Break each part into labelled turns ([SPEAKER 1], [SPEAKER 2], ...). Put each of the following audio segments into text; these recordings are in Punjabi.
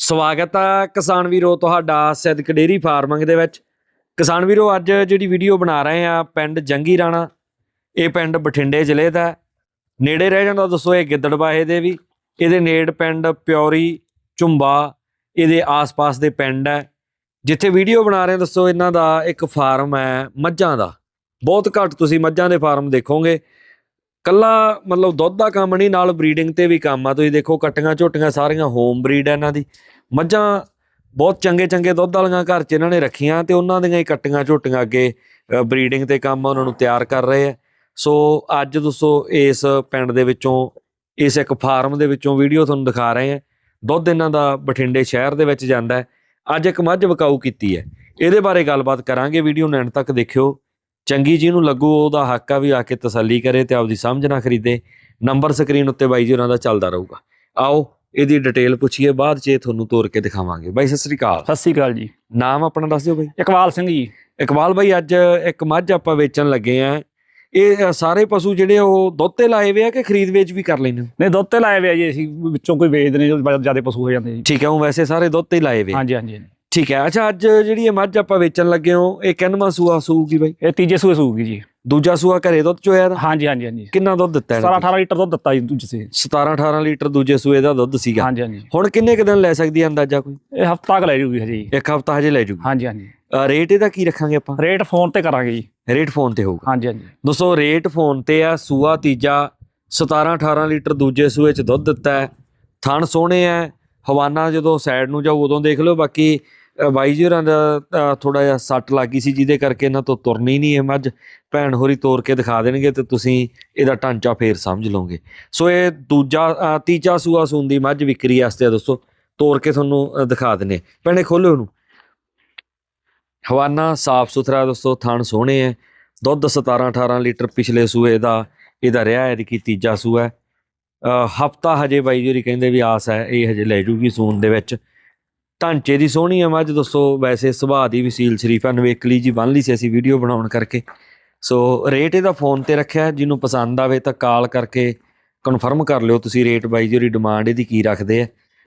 [SPEAKER 1] ਸਵਾਗਤ ਹੈ ਕਿਸਾਨ ਵੀਰੋ ਤੁਹਾਡਾ ਸਿੱਧਕ ਡੇਰੀ ਫਾਰਮਿੰਗ ਦੇ ਵਿੱਚ। ਕਿਸਾਨ ਵੀਰੋ, ਅੱਜ ਜਿਹੜੀ ਵੀਡੀਓ ਬਣਾ ਰਹੇ ਆ ਪਿੰਡ ਜੰਗੀ ਰਾਣਾ, ਇਹ ਪਿੰਡ ਬਠਿੰਡੇ ਜ਼ਿਲ੍ਹੇ ਦਾ ਨੇੜੇ ਰਹਿ ਜਾਂਦਾ ਦੱਸੋ ਇਹ ਗਿੱਦੜਬਾਹੇ ਦੇ ਵੀ। ਇਹਦੇ ਨੇੜ ਪਿੰਡ ਪਿਉਰੀ ਝੁੰਬਾ, ਇਹਦੇ ਆਸ-ਪਾਸ ਦੇ ਪਿੰਡ ਹੈ। ਜਿੱਥੇ ਵੀਡੀਓ ਬਣਾ ਰਹੇ ਦੱਸੋ ਇਹਨਾਂ ਦਾ ਇੱਕ ਫਾਰਮ ਹੈ ਮੱਝਾਂ ਦਾ। ਬਹੁਤ ਘੱਟ ਤੁਸੀਂ ਮੱਝਾਂ ਦੇ ਫਾਰਮ ਦੇਖੋਗੇ। ਕੱਲਾ ਮਤਲਬ ਦੁੱਧ ਦਾ ਕੰਮ ਨਹੀਂ, ਨਾਲ ਬਰੀਡਿੰਗ ਤੇ ਵੀ ਕੰਮ ਆ। ਤੁਸੀਂ ਦੇਖੋ, ਕਟੀਆਂ ਝੋਟੀਆਂ ਸਾਰੀਆਂ ਹੋਮ ਬਰੀਡ ਆ ਇਹਨਾਂ ਦੀ। ਮੱਝਾਂ ਬਹੁਤ ਚੰਗੇ ਚੰਗੇ ਦੁੱਧ ਵਾਲੀਆਂ ਘਰ 'ਚ ਇਹਨਾਂ ਨੇ ਰੱਖੀਆਂ ਤੇ ਉਹਨਾਂ ਦੀਆਂ ਹੀ ਕਟੀਆਂ ਝੋਟੀਆਂ ਅੱਗੇ ਬਰੀਡਿੰਗ ਤੇ ਕੰਮ ਉਹਨਾਂ ਨੂੰ ਤਿਆਰ ਕਰ ਰਹੇ ਆ। ਸੋ ਅੱਜ ਦੋਸਤੋ ਇਸ ਪਿੰਡ ਦੇ ਵਿੱਚੋਂ, ਇਸ ਇੱਕ ਫਾਰਮ ਦੇ ਵਿੱਚੋਂ ਵੀਡੀਓ ਤੁਹਾਨੂੰ ਦਿਖਾ ਰਹੇ ਆ। ਦੁੱਧ ਇਹਨਾਂ ਦਾ ਬਠਿੰਡੇ ਸ਼ਹਿਰ ਦੇ ਵਿੱਚ ਜਾਂਦਾ ਅੱਜ ਇੱਕ ਮੱਝ ਵਿਕਾਊ ਕੀਤੀ ਹੈ। ਇਹਦੇ ਬਾਰੇ ਗੱਲਬਾਤ ਕਰਾਂਗੇ। ਵੀਡੀਓ ਨੂੰ ਐਂਡ ਤੱਕ ਦੇਖਿਓ। ਚੰਗੀ ਜੀ ਨੂੰ ਲੱਗੂ ਉਹਦਾ ਹੱਕ ਆ ਵੀ ਆ ਕੇ ਤਸੱਲੀ ਕਰੇ ਤੇ ਆਪਦੀ ਸਮਝ ਨਾ ਖਰੀਦੇ। ਨੰਬਰ ਸਕਰੀਨ ਉੱਤੇ ਬਾਈ ਜੀ ਉਹਨਾਂ ਦਾ ਚੱਲਦਾ ਰਹੂਗਾ। ਆਓ ਇਹਦੀ ਡਿਟੇਲ ਪੁੱਛੀਏ ਬਾਅਦ 'ਚ ਇਹ ਤੁਹਾਨੂੰ ਤੋਰ ਕੇ ਦਿਖਾਵਾਂਗੇ। ਬਾਈ ਸਤਿ ਸ੍ਰੀ ਅਕਾਲ।
[SPEAKER 2] ਸਤਿ ਸ੍ਰੀ ਅਕਾਲ ਜੀ।
[SPEAKER 1] ਨਾਮ ਆਪਣਾ ਦੱਸ ਦਿਓ ਬਾਈ।
[SPEAKER 2] ਇਕਬਾਲ ਸਿੰਘ ਜੀ।
[SPEAKER 1] ਇਕਬਾਲ ਬਾਈ ਅੱਜ ਇੱਕ ਮੱਝ ਆਪਾਂ ਵੇਚਣ ਲੱਗੇ ਆ। ਇਹ ਸਾਰੇ ਪਸ਼ੂ ਜਿਹੜੇ ਉਹ ਦੁੱਧ ਤੇ ਲਾਏ ਵੇ ਆ ਕਿ ਖਰੀਦ ਵੇਚ ਵੀ ਕਰ ਲੈਂਦੇ
[SPEAKER 2] ਨਹੀਂ ਦੁੱਧ ਤੇ ਲਾਏ ਵੇ ਆ ਜੀ ਅਸੀਂ ਵਿੱਚੋਂ ਕੋਈ ਵੇਚਦੇ ਨੇ ਜ਼ਿਆਦਾ ਪਸ਼ੂ ਹੋ ਜਾਂਦੇ ਜੀ।
[SPEAKER 1] ਠੀਕ ਹੈ ਉਹ ਵੈਸੇ ਸਾਰੇ ਦੁੱਧ ਤੇ ਲਾਏ ਵੇ
[SPEAKER 2] ਹਾਂਜੀ ਹਾਂਜੀ।
[SPEAKER 1] ਠੀਕ ਹੈ। ਅੱਛਾ ਅੱਜ ਜਿਹੜੀ ਇਹ ਮੱਝ ਆਪਾਂ ਵੇਚਣ ਲੱਗੇ ਹੋ ਇਹ ਕਿੰਨਵਾਂ ਸੂਆ ਸੂਗੀ ਬਾਈ?
[SPEAKER 2] ਇਹ ਤੀਜੇ ਸੂਏ ਸੂਗੀ ਜੀ।
[SPEAKER 1] ਦੂਜਾ ਸੂਆ ਘਰੇ ਦੁੱਧ ਚੋਇਆ ਦਾ
[SPEAKER 2] ਹਾਂਜੀ ਹਾਂਜੀ ਹਾਂਜੀ।
[SPEAKER 1] ਕਿੰਨਾ ਦੁੱਧ ਦਿੱਤਾ
[SPEAKER 2] 17
[SPEAKER 1] ਇਹਨੇ?
[SPEAKER 2] 18 ਲੀਟਰ ਦੁੱਧ ਦਿੱਤਾ ਜੀ ਦੂਜੇ ਸੇ
[SPEAKER 1] 17 18 ਲੀਟਰ ਦੂਜੇ ਸੂਏ ਦਾ ਦੁੱਧ ਸੀਗਾ।
[SPEAKER 2] ਹਾਂਜੀ ਹਾਂਜੀ।
[SPEAKER 1] ਹੁਣ ਕਿੰਨੇ ਕੁ ਦਿਨ ਲੈ ਸਕਦੀ ਹੈ ਅੰਦਾਜ਼ਾ ਕੋਈ?
[SPEAKER 2] ਇਹ ਹਫਤਾ ਕ ਲੈ ਜੂਗੀ ਹਜੇ
[SPEAKER 1] ਇੱਕ ਹਫਤਾ ਹਜੇ ਲੈ ਜੂਗੀ।
[SPEAKER 2] ਹਾਂਜੀ ਹਾਂਜੀ।
[SPEAKER 1] ਰੇਟ ਇਹਦਾ ਕੀ ਰੱਖਾਂਗੇ ਆਪਾਂ?
[SPEAKER 2] ਰੇਟ ਫੋਨ ਤੇ ਕਰਾਂਗੇ ਜੀ।
[SPEAKER 1] ਰੇਟ ਫੋਨ ਤੇ ਹੋਊਗਾ।
[SPEAKER 2] ਹਾਂਜੀ ਹਾਂਜੀ।
[SPEAKER 1] ਦੋਸਤੋ ਰੇਟ ਫੋਨ ਤੇ ਆ ਸੂਆ ਤੀਜਾ 17 18 ਲੀਟਰ ਦੂਜੇ ਸੂਏ ਚ ਦੁੱਧ ਦਿੱਤਾ ਹੈ। ਥਣ ਸੋਹਣੇ ਆ ਹਵਾਨਾ ਜਦੋਂ ਸਾਈਡ ਨੂੰ ਜਾਊ ਉਦੋਂ ਦੇਖ ਲਓ ਬਾਕੀ ਬਾਈ ਜੀ ਹੋਰਾਂ ਦਾ ਥੋੜਾ ਜਿਹਾ ਸੱਟ ਲੱਗੀ ਸੀ, ਜਿਹਦੇ ਕਰਕੇ ਇਹਨਾਂ ਤੋਂ ਤੁਰਨੀ ਨਹੀਂ ਹੈ ਮੱਝ। ਭੈਣ ਹੋਰੀ ਤੋਰ ਕੇ ਦਿਖਾ ਦੇਣਗੇ ਤੇ ਤੁਸੀਂ ਇਹਦਾ ਢਾਂਚਾ ਫੇਰ ਸਮਝ ਲਓਗੇ। ਸੋ ਇਹ ਦੂਜਾ ਤੀਜਾ ਸੂਆ ਸੂਨ ਦੀ ਮੱਝ ਵਿਕਰੀ ਵਾਸਤੇ ਆ ਦੋਸਤੋ। ਤੋਰ ਕੇ ਤੁਹਾਨੂੰ ਦਿਖਾ ਦਿੰਨੇ ਭੈਣੇ ਖੋਲੋ ਉਹਨੂੰ ਹਵਾਨਾ ਸਾਫ਼ ਸੁਥਰਾ ਦੋਸਤੋ, ਥਣ ਸੋਹਣੇ ਹੈ ਦੁੱਧ 17 18 ਲੀਟਰ ਪਿਛਲੇ ਸੂਏ ਦਾ ਇਹਦਾ ਰਿਹਾ ਹੈ ਕਿ ਤੀਜਾ ਸੂਆ। ਹੈ ਹਫਤਾ ਹਜੇ ਬਾਈ ਜੀ ਕਹਿੰਦੇ ਵੀ ਆਸ ਹੈ, ਇਹ ਹਜੇ ਲੈ ਜੂਗੀ ਸੂਨ ਦੇ ਵਿੱਚ। ਢਾਂਚੇ ਦੀ ਸੋਹਣੀ ਹੈ ਮੱਝ ਦੋਸਤੋ ਵੈਸੇ ਸੁਭਾਅ ਦੀ ਵੀ ਸੀਲ ਸ਼ਰੀਫਾ ਨਵੇਕਲੀ ਜੀ ਬੰਨ ਲਈ ਸੀ ਅਸੀਂ ਵੀਡੀਓ ਬਣਾਉਣ ਕਰਕੇ। ਸੋ ਰੇਟ ਇਹਦਾ ਫੋਨ ਤੇ ਰੱਖਿਆ ਜਿਹਨੂੰ ਪਸੰਦ ਆਵੇ ਤਾਂ ਕਾਲ ਕਰਕੇ ਕਨਫਰਮ ਕਰ ਲਿਓ ਤੁਸੀਂ ਰੇਟ ਬਾਈ ਜੀ ਦੀ ਡਿਮਾਂਡ ਇਹਦੀ ਕੀ ਰੱਖਦੇ ਆ।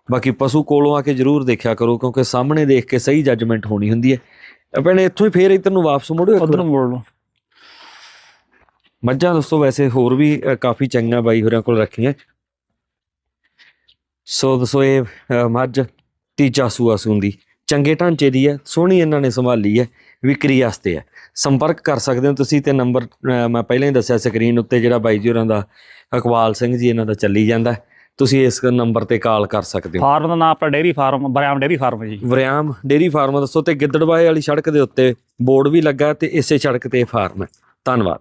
[SPEAKER 1] ਬਾਕੀ ਪਸ਼ੂ ਕੋਲੋਂ ਆ ਕੇ ਜਰੂਰ ਦੇਖਿਆ ਕਰੋ ਕਿਉਂਕਿ ਸਾਹਮਣੇ ਦੇਖ ਕੇ ਸਹੀ ਜੱਜਮੈਂਟ ਹੋਣੀ ਹੁੰਦੀ ਹੈ। ਆਪਣੇ ਇੱਥੋਂ ਹੀ ਫੇਰ ਇੱਧਰ ਨੂੰ ਵਾਪਸ
[SPEAKER 2] ਉਧਰ
[SPEAKER 1] ਵਾਰ।
[SPEAKER 2] ਨੂੰ ਮੋੜ ਲਓ।
[SPEAKER 1] ਮੱਝਾਂ ਦੋਸਤੋ ਵੈਸੇ ਹੋਰ ਵੀ ਕਾਫੀ ਚੰਗੀਆਂ ਬਾਈ ਹੋਰਾਂ ਕੋਲ ਰੱਖੀਆਂ। ਸੋ ਦੋਸਤੋ ਇਹ ਮੱਝ? ਤੀਜਾ ਸੂਆ ਸੂੰਦੀ ਚੰਗੇ ਢਾਂਚੇ ਦੀ ਹੈ ਸੋਹਣੀ ਇਹਨਾਂ ਨੇ ਸੰਭਾਲੀ ਹੈ ਵਿਕਰੀ ਵਾਸਤੇ ਹੈ। ਸੰਪਰਕ ਕਰ ਸਕਦੇ ਹੋ ਤੁਸੀਂ ਤੇ ਨੰਬਰ ਮੈਂ ਪਹਿਲਾਂ ਹੀ ਦੱਸਿਆ ਸਕਰੀਨ ਉੱਤੇ ਜਿਹੜਾ ਬਾਈ ਜੀ ਹੋਰਾਂ ਦਾ ਇਕਬਾਲ ਸਿੰਘ ਜੀ ਇਹਨਾਂ ਦਾ ਚੱਲੀ ਜਾਂਦਾ। ਤੁਸੀਂ ਇਸ ਨੰਬਰ ਤੇ ਕਾਲ ਕਰ ਸਕਦੇ ਹੋ।
[SPEAKER 2] ਫਾਰਮ ਦਾ ਨਾਮ ਆਪਣਾ dairy farm Bariam dairy farm ਜੀ।
[SPEAKER 1] ਵਰਿਆਮ ਡੇਰੀ ਫਾਰਮ ਦੱਸੋ ਤੇ ਗਿੱਦੜਬਾਏ ਵਾਲੀ ਸੜਕ ਦੇ ਉੱਤੇ ਬੋਰਡ ਵੀ ਲੱਗਾ ਤੇ ਇਸੇ ਸੜਕ ਤੇ ਫਾਰਮ ਹੈ। ਧੰਨਵਾਦ।